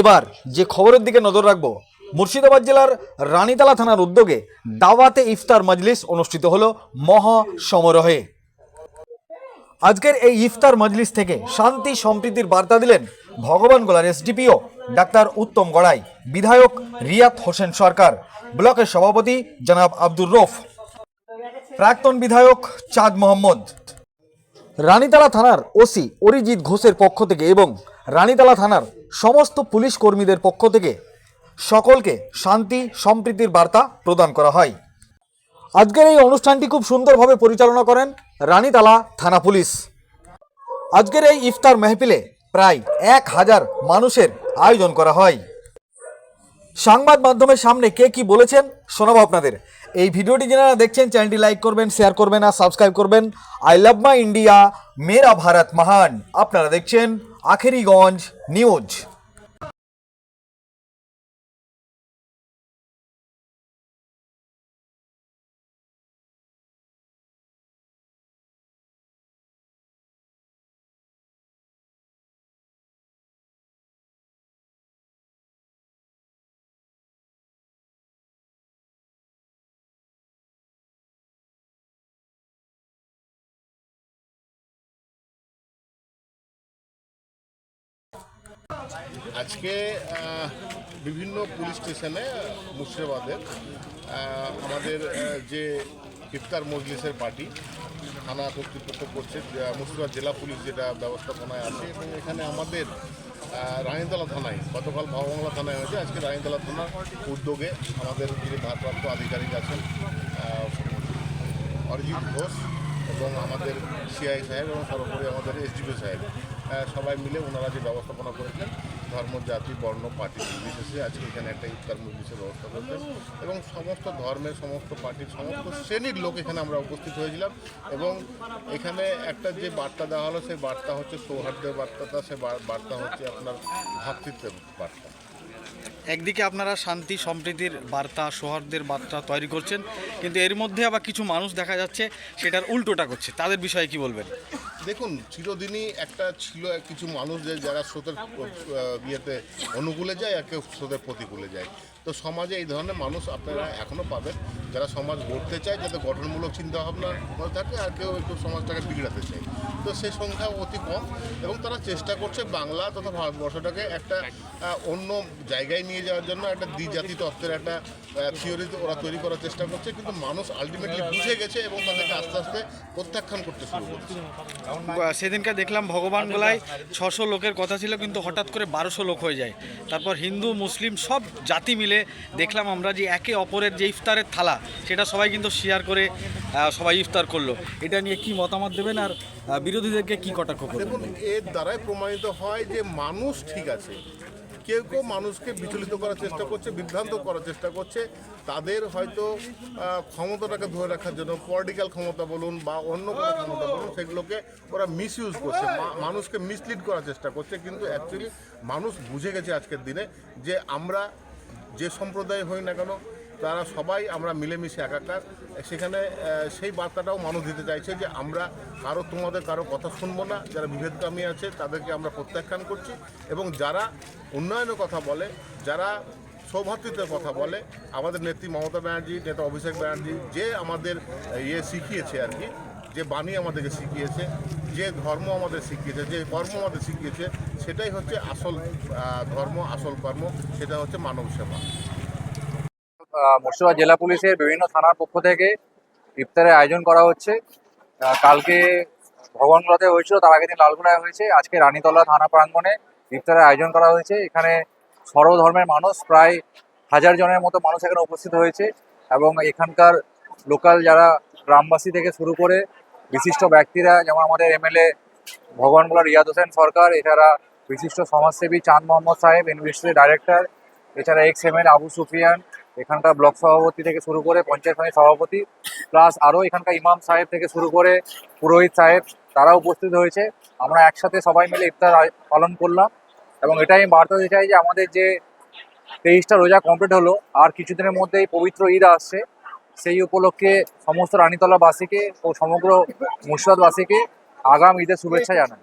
এবার যে খবরের দিকে নজর রাখব, মুর্শিদাবাদ জেলার রানীতলা থানার উদ্যোগে দাওয়াতে ইফতার মজলিস অনুষ্ঠিত হলো মহা সমারোহে। আজকের এই ইফতার মজলিস থেকে শান্তি সম্প্রীতির বার্তা দিলেন ভগবান গোলার এসডিপিও ডাক্তার উত্তম গড়াই, বিধায়ক রিয়াত হোসেন সরকার, ব্লকের সভাপতি জনাব আব্দুর রফ, প্রাক্তন বিধায়ক চাঁদ মোহাম্মদ। রানীতলা থানার ওসি অরিজিৎ ঘোষের পক্ষ থেকে এবং রানীতলা থানার সমস্ত পুলিশ কর্মীদের পক্ষ থেকে সকলকে শান্তি, সম্প্রীতির বার্তা প্রদান করা হয়। আজকের এই অনুষ্ঠানটি খুব সুন্দরভাবে পরিচালনা করেন রানীতলা থানা পুলিশ। আজকের এই ইফতার মেহফিলে প্রায় এক হাজার মানুষের আয়োজন করা হয়। সংবাদ মাধ্যমের সামনে কে কি বলেছেন শোনাবো আপনাদের। এই ভিডিওটি যারা দেখছেন, চ্যানেলটি লাইক করবেন, শেয়ার করবেন আর সাবস্ক্রাইব করবেন। আই লাভ মাই ইন্ডিয়া, মেরা ভারত মহান। আপনারা দেখছেন আখেরিগঞ্জ নিউজ। আজকে বিভিন্ন পুলিশ স্টেশনে মুর্শিদাবাদের আমাদের যে ইফতার মজলিসের পার্টি, থানা কর্তৃপক্ষ করছে মুর্শিদাবাদ জেলা পুলিশ যেটা ব্যবস্থাপনায় আছে, এবং এখানে আমাদের রানীতলা থানায়, গতকাল ভববাংলা থানায় হয়েছে, আজকে রানীতলা থানার উদ্যোগে আমাদের যিনি ভারপ্রাপ্ত আধিকারিক আছেন অরিজিৎ ঘোষ এবং আমাদের সিআই সাহেব এবং সর্বোপরি আমাদের এসডিপি সাহেব সবাই মিলে ওনারা যে ব্যবস্থাপনা করেছেন, ধর্ম, জাতি, বর্ণ, পার্টি নির্বিশেষে আজকে এখানে একটা ইফতার মজলিসের ব্যবস্থা করেছেন এবং সমস্ত ধর্মের সমস্ত পার্টির সমস্ত শ্রেণির লোক এখানে আমরা উপস্থিত হয়েছিলাম এবং এখানে একটা যে বার্তা দেওয়া হলো, সেই বার্তা হচ্ছে সৌহার্দ্যের বার্তাটা, সে বার্তা হচ্ছে আপনার ভ্রাতৃত্বের বার্তা। একদিকে আপনারা শান্তি, সম্প্রীতির বার্তা, সৌহার্দ্যের বার্তা তৈরি করছেন, কিন্তু এর মধ্যে আবার কিছু মানুষ দেখা যাচ্ছে সেটার উল্টোটা করছে। তাদের বিষয়ে কি বলবেন? দেখুন, চিরদিনই একটা ছিল কিছু মানুষ যে যারা স্রোতের ইয়েতে অনুকূলে যায় আর কেউ স্রোতের প্রতিকূলে যায়। তো সমাজে এই ধরনের মানুষ আপনারা এখনও পাবেন। যারা সমাজ গড়তে চায় যাতে গঠনমূলক চিন্তাভাবনা ভাবনা থাকে, আর কেউ একটু সমাজটাকে বিগড়াতে চায়। তো সে সংখ্যা অতি কম এবং তারা চেষ্টা করছে বাংলা তথা ভারতবর্ষটাকে একটা অন্য জায়গায় নিয়ে যাওয়ার জন্য একটা দ্বিজাতি তত্ত্বের একটা থিওরি ওরা তৈরি করার চেষ্টা করছে, কিন্তু মানুষ আলটিমেটলি বুঝে গেছে এবং তাদেরকে আস্তে আস্তে প্রত্যাখ্যান করতে শুরু করছে। সেদিনকে দেখলাম ভগবান গোলায় ছশো লোকের কথা ছিল, কিন্তু হঠাৎ করে বারোশো লোক হয়ে যায়। তারপর হিন্দু, মুসলিম সব জাতি মিলে দেখলাম আমরা যে একে অপরের যে ইফতারের থালা সেটা সবাই কিন্তু শেয়ার করে সবাই ইফতার করল। এটা নিয়ে কি মতামত দেবেন আর বিরোধীদেরকে কি কটাক্ষ করবেন? দেখুন, এর দ্বারাই প্রমাণিত হয় যে মানুষ ঠিক আছে। কেউ কেউ মানুষকে বিচলিত করার চেষ্টা করছে, বিভ্রান্ত করার চেষ্টা করছে। তাদের হয়তো ক্ষমতাটাকে ধরে রাখার জন্য পলিটিক্যাল ক্ষমতা বলুন বা অন্য কোনো ক্ষমতা বলুন, সেগুলোকে ওরা মিস করছে। মানুষকে মিসলিড করার চেষ্টা করছে, কিন্তু অ্যাকচুয়ালি মানুষ বুঝে গেছে আজকের দিনে যে আমরা যে সম্প্রদায় হই না কেন তারা সবাই আমরা মিলেমিশে একাকার। সেখানে সেই বার্তাটাও মানুষ দিতে চাইছে যে আমরা কারও তোমাদের কারও কথা শুনব না, যারা বিভেদকামী আছে তাদেরকে আমরা প্রত্যাখ্যান করছি এবং যারা উন্নয়নের কথা বলে, যারা সৌভাতৃত্বের কথা বলে, আমাদের নেত্রী মমতা ব্যানার্জি, নেতা অভিষেক ব্যানার্জি যে আমাদের ইয়ে শিখিয়েছে আর কি, যে বাণী আমাদেরকে শিখিয়েছে, যে ধর্ম আমাদের শিখিয়েছে, যে কর্ম আমাদের শিখিয়েছে, সেটাই হচ্ছে আসল ধর্ম, আসল কর্ম, সেটা হচ্ছে মানব সেবা। মুর্শিদাবাদ জেলা পুলিশের বিভিন্ন থানার পক্ষ থেকে ইফতারের আয়োজন করা হচ্ছে। কালকে ভগবানগুলোতে হয়েছিল, তার আগের দিন লালগোলায় হয়েছে। আজকে রানীতলা থানা প্রাঙ্গণে ইফতারের আয়োজন করা হয়েছে। এখানে সর্বধর্মের মানুষ, প্রায় হাজার জনের মতো মানুষ এখানে উপস্থিত হয়েছে এবং এখানকার লোকাল যারা গ্রামবাসী থেকে শুরু করে বিশিষ্ট ব্যক্তিরা, যেমন আমাদের এমএলএ ভগবানগুলা রিয়াদ হোসেন সরকার, এছাড়া বিশিষ্ট সমাজসেবী চাঁদ মোহাম্মদ সাহেব, ইউনিভার্সিটির ডাইরেক্টর, এছাড়া এক্স এমএল আবু সুফিয়ান এখানকার ব্লক সভাপতি থেকে শুরু করে পঞ্চায়েত সমিতির সভাপতি প্লাস আরও এখানকার ইমাম সাহেব থেকে শুরু করে পুরোহিত সাহেব তারা উপস্থিত হয়েছে। আমরা একসাথে সবাই মিলে ইফতার পালন করলাম এবং এটাই আমি বার্তা দিতে চাই যে আমাদের যে তেইশটা রোজা কমপ্লিট হলো, আর কিছুদিনের মধ্যেই পবিত্র ঈদ আসছে, সেই উপলক্ষে সমস্ত রানীতলাবাসীকে ও সমগ্র মুর্শিদাবাদবাসীকে আগাম ঈদের শুভেচ্ছা জানাই।